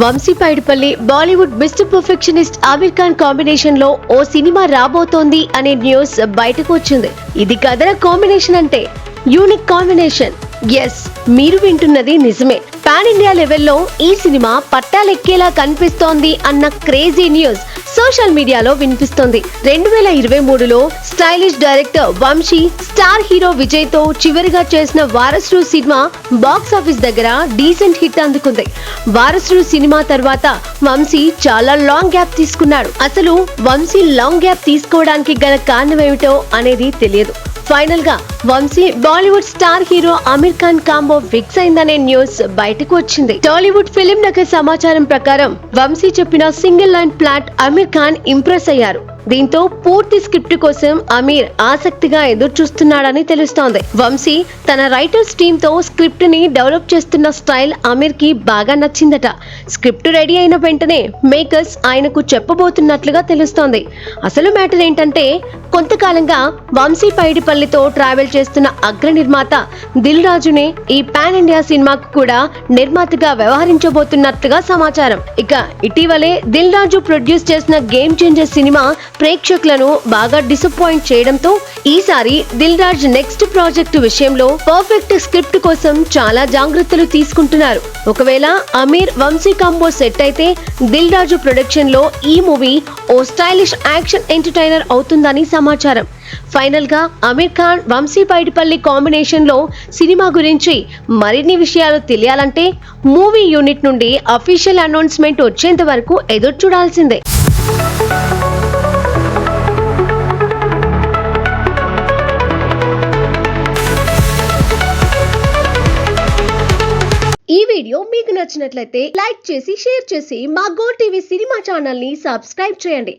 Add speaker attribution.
Speaker 1: Vamsi Paidipally Bollywood mister perfectionist Aamir Khan కాంబినేషన్లో ఓ cinema రాబోతోంది అనే న్యూస్ బయటకు వచ్చింది. ఇది కథల కాంబినేషన్ అంటే యూనిక్ కాంబినేషన్ ఎస్ మీరు వింటున్నది నిజమే. పాన్ ఇండియా లెవెల్లో ఈ సినిమా పట్టాలెక్కేలా కనిపిస్తోంది అన్న క్రేజీ న్యూస్ సోషల్ మీడియాలో వినిపిస్తోంది. రెండు వేల ఇరవై మూడులో stylish director Vamshi star hero విజయ్తో చివరిగా చేసిన వారసుడు సినిమా బాక్స్ ఆఫీస్ దగ్గర డీసెంట్ హిట్ అందుకుంది. వారసుడు సినిమా తర్వాత వంశీ చాలా లాంగ్ గ్యాప్ తీసుకున్నాడు. అసలు వంశీ లాంగ్ గ్యాప్ తీసుకోవడానికి గల కారణం ఏమిటో అనేది తెలియదు. ఫైనల్గా Vamshi Bollywood star hero Aamir Khan combo fix అయిందనే news బయటకు వచ్చింది. టాలీవుడ్ ఫిలిం నగర్ సమాచారం ప్రకారం వంశీ చెప్పిన single line plot Aamir Khan impress అయ్యారు. దీంతో పూర్తి స్క్రిప్ట్ కోసం అమీర్ ఆసక్తిగా ఎదురు చూస్తున్నాడని తెలుస్తోంది. వంశీ తన రైటర్స్ టీమ్తో స్క్రిప్ట్ని డెవలప్ చేస్తున్న స్టైల్ అమీర్కి బాగా నచ్చిందట. స్క్రిప్ట్ రెడీ అయిన వెంటనే మేకర్స్ ఆయనకు చెప్పబోతున్నట్లుగా తెలుస్తోంది. అసలు మ్యాటర్ ఏంటంటే కొంతకాలంగా వంశీ పైడిపల్లితో ట్రావెల్ చేస్తున్న అగ్ర నిర్మాత దిల్ రాజునే ఈ పాన్ ఇండియా సినిమాకు కూడా నిర్మాతగా వ్యవహరించబోతున్నట్లుగా సమాచారం. ఇక ఇటీవలే దిల్ రాజు ప్రొడ్యూస్ చేసిన గేమ్ చేంజర్ సినిమా ప్రేక్షకులను బాగా డిసప్పాయింట్ చేయడంతో ఈసారి దిల్ రాజ్ నెక్స్ట్ ప్రాజెక్టు విషయంలో పర్ఫెక్ట్ స్క్రిప్ట్ కోసం చాలా జాగ్రత్తలు తీసుకుంటున్నారు. ఒకవేళ అమీర్ వంశీ కాంబో సెట్ అయితే దిల్ రాజు ప్రొడక్షన్లో ఈ మూవీ ఓ స్టైలిష్ యాక్షన్ ఎంటర్టైనర్ అవుతుందని సమాచారం ఫైనల్గా అమీర్ ఖాన్ వంశీ పైడిపల్లి కాంబినేషన్లో సినిమా గురించి మరిన్ని విషయాలు తెలియాలంటే మూవీ యూనిట్ నుండి అఫీషియల్ అనౌన్స్మెంట్ వచ్చేంత వరకు ఎదురు చూడాల్సిందే. ఈ వీడియో మీకు నచ్చినట్లయితే లైక్ చేసి షేర్ చేసి మా గో టీవీ సినిమా ఛానల్ని సబ్స్క్రైబ్ చేయండి.